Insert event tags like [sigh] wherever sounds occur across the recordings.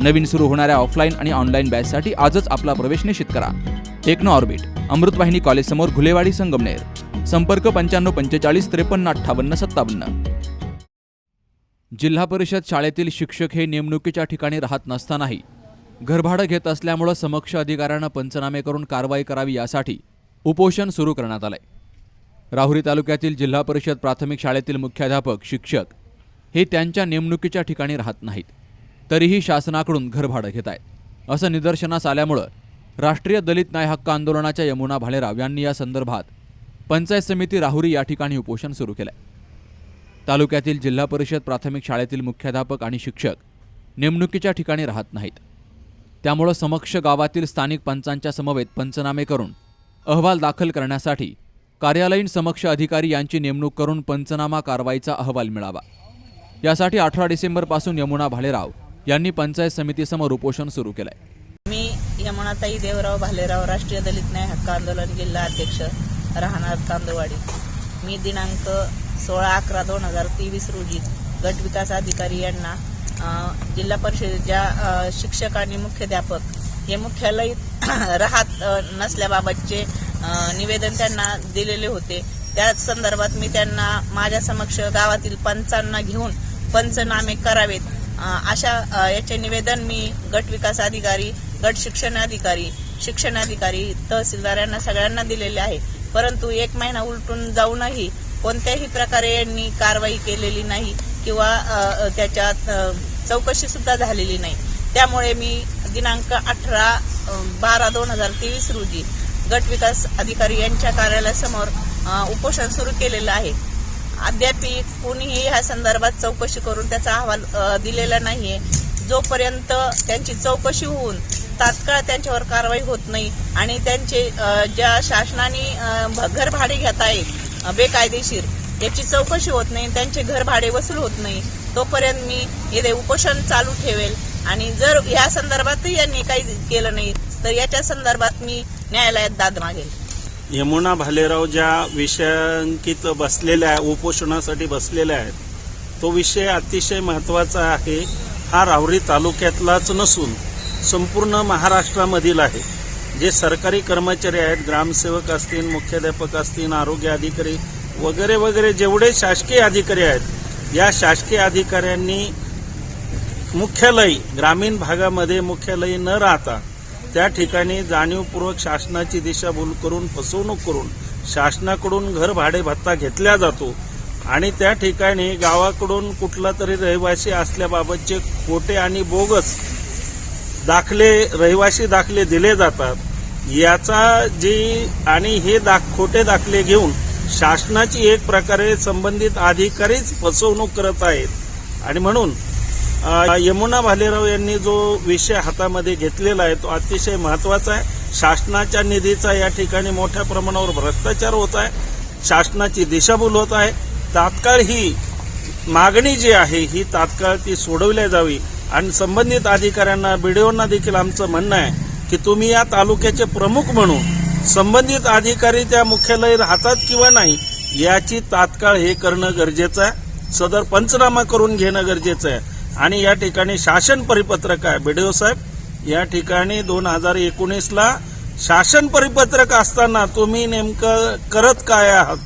नवीन सुरू होणाऱ्या ऑफलाईन आणि ऑनलाईन बॅचसाठी आजच आपला प्रवेश निश्चित करा. टेक्नो ऑर्बिट अमृतवाहिनी कॉलेजसमोर घुलेवाडी संगमनेर. संपर्क पंच्याण्णव पंचेचाळीस त्रेपन्न अठ्ठावन्न सत्तावन्न. जिल्हा परिषद शाळेतील शिक्षक हे नेमणुकीच्या ठिकाणी राहत नसतानाही घरभाडं घेत असल्यामुळं समक्ष अधिकाऱ्यांना पंचनामे करून कारवाई करावी यासाठी उपोषण सुरू करण्यात आलंय. राहुरी तालुक्यातील जिल्हा परिषद प्राथमिक शाळेतील मुख्याध्यापक शिक्षक हे त्यांच्या नेमणुकीच्या ठिकाणी राहत नाहीत. तरीही शासनाकडून घरभाडं घेत आहेत. असं निदर्शनास आल्यामुळं राष्ट्रीय दलित न्याय हक्क आंदोलनाच्या यमुना भालेराव यांनी या संदर्भात पंचायत समिती राहुरी या ठिकाणी उपोषण सुरू केलंय. तालुक्यातील जिल्हा परिषद प्राथमिक शाळेतील मुख्याध्यापक आणि शिक्षक नेमणुकीच्या ठिकाणी राहत नाहीत. त्यामुळं समक्ष गावातील स्थानिक पंचांच्या समवेत पंचनामे करून अहवाल दाखल करण्यासाठी कार्यालयीन समक्ष अधिकारी यांची नेमणूक करून पंचनामा कारवाईचा अहवाल मिळावा. यासाठी अठरा डिसेंबरपासून यमुना भालेराव यांनी पंचायत समितीसमोर उपोषण सुरू केलंय. मी यमुनाताई देवराव भालेराव राष्ट्रीय दलित न्याय हक्क आंदोलन जिल्हा अध्यक्ष राहणार तांदुवाडी. मी दिनांक सोळा अकरा दोन हजार तेवीस रोजी गट विकास अधिकारी यांना जिल्हा परिषदेच्या शिक्षक आणि मुख्याध्यापक हे मुख्यालय [clears throat] राहत नसल्याबाबतचे निवेदन त्यांना दिलेले होते. त्या संदर्भात मी त्यांना माझ्या समक्ष गावातील पंचांना घेऊन पंचनामे करावेत. अशा याचे निवेदन मी गट विकास अधिकारी गट शिक्षण अधिकारी शिक्षणाधिकारी तहसीलदार यांना सगळ्यांना दिलेले आहे. परंतु एक महिना उलटून जाऊनही कोणत्याही प्रकारे यांनी कारवाई केलेली नाही किंवा त्याच्यात चौकशी सुद्धा झालेली नाही. त्यामुळे मी दिनांक अठरा बारा दोन हजार तेवीस रोजी गट विकास अधिकारी यांच्या कार्यालयासमोर उपोषण सुरू केलेलं आहे. अद्याप कोणीही ह्या संदर्भात चौकशी करून त्याचा अहवाल दिलेला नाहीये. जोपर्यंत त्यांची चौकशी होऊन तात्काळ त्यांच्यावर कारवाई होत नाही आणि त्यांचे ज्या शासनाने भ- घर भाडे घेत आहे बेकायदेशीर याची चौकशी होत नाही त्यांचे घर भाडे वसूल होत नाही तोपर्यंत मी येथे उपोषण चालू ठेवेल. आणि जर या संदर्भातही यांनी काही केलं नाही तर याच्या संदर्भात मी न्यायालयात दाद मागेल. यमुना भालेराव ज्या विषयांकित बसलेल्या आहे उपोषणासाठी बसलेल्या आहेत तो विषय अतिशय महत्त्वाचा आहे. हा रावरी तालुक्यातलाच नसून संपूर्ण महाराष्ट्रामधील आहे. जे सरकारी कर्मचारी आहेत ग्रामसेवक असतील मुख्याध्यापक असतील आरोग्य अधिकारी वगैरे वगैरे जेवढे शासकीय अधिकारी आहेत या शासकीय अधिकाऱ्यांनी मुख्यालय ग्रामीण भागामध्ये मुख्यालय न राहता त्या ठिकाणी जाणीवपूर्वक शासनाची दिशाभूल करून फसवणूक करून शासनाकडून घर भाडे भत्ता घेतला जातो आणि त्या ठिकाणी गावाकडून कुठला तरी रहिवासी असल्याबाबतचे खोटे आणि बोगस दाखले रहिवासी दाखले दिले जातात. याचा जी आणि हे दाख खोटे दाखले घेऊन शासनाची एक प्रकारे संबंधित अधिकारीच फसवणूक करत आहेत. आणि म्हणून यमुना भालेराव यांनी जो विषय हातामध्ये घेतलेला आहे तो अतिशय महत्त्वाचा आहे. शासनाच्या निधीचा या ठिकाणी मोठ्या प्रमाणावर भ्रष्टाचार होत आहे. शासनाची दिशाभूल होत आहे. तात्काळ ही मागणी जी आहे ही तात्काळ ती सोडवल्या जावी. आणि संबंधित अधिकाऱ्यांना बीडीओंना देखील आमचं म्हणणं आहे की तुम्ही या तालुक्याचे प्रमुख म्हणून संबंधित अधिकारी त्या मुख्यालय राहतात किंवा नाही याची तात्काळ हे करणं गरजेचं आहे. सदर पंचनामा करून घेणं गरजेचं आहे. आणि या ठिकाणी शासन परिपत्रक आहे. बीडीओ साहेब या ठिकाणी दोन हजार एकोणीसला शासन परिपत्रक असताना तुम्ही नेमकं करत काय आहात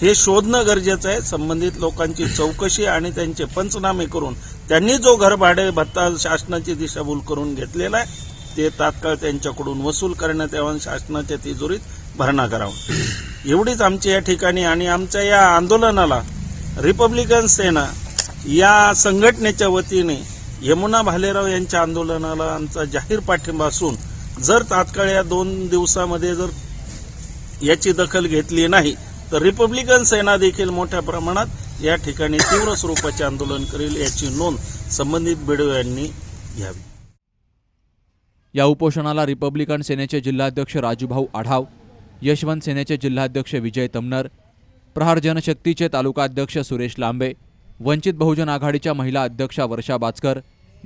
हे शोधणं गरजेचं आहे. संबंधित लोकांची चौकशी आणि त्यांचे पंचनामे करून त्यांनी जो घरभाडे भत्ता शासनाची दिशाभूल करून घेतलेला आहे ते तात्काळ त्यांच्याकडून वसूल करण्यात यावं शासनाच्या तिजोरीत भरणा करावा. एवढीच आमची या ठिकाणी आणि आमच्या या आंदोलनाला रिपब्लिकन सेना या संघटनेच्या वतीने यमुना भालेराव यांच्या आंदोलनाला आमचा जाहीर पाठिंबा असून जर तात्काळ या दोन दिवसामध्ये जर याची दखल घेतली नाही तर रिपब्लिकन सेना देखील मोठ्या प्रमाणात या ठिकाणी तीव्र स्वरूपाचे आंदोलन करेल याची नोंद संबंधित बिडो यांनी घ्यावी. या उपोषणाला रिपब्लिकन सेनेचे जिल्हाध्यक्ष राजूभाऊ आढाव यशवंत सेनेचे जिल्हाध्यक्ष विजय तमनर प्रहार जनशक्तीचे तालुकाध्यक्ष सुरेश लांबे वंचित बहुजन आघाडीच्या महिला अध्यक्षा वर्षा बाचकर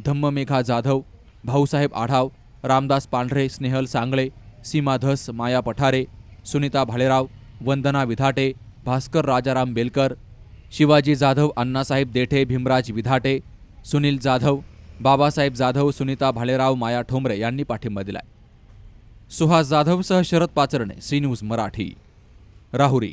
धम्ममेघा जाधव भाऊसाहेब आढाव रामदास पांढरे स्नेहल सांगळे सीमा धस माया पठारे सुनीता भालेराव वंदना विधाटे भास्कर राजाराम बेलकर शिवाजी जाधव अण्णासाहेब देठे भीमराज विधाटे सुनील जाधव बाबासाहेब जाधव सुनीता भालेराव माया ठोंबरे यांनी पाठिंबा दिलाय. सुहास जाधवसह शरद पाचरणे सी न्यूज मराठी. राहुरी.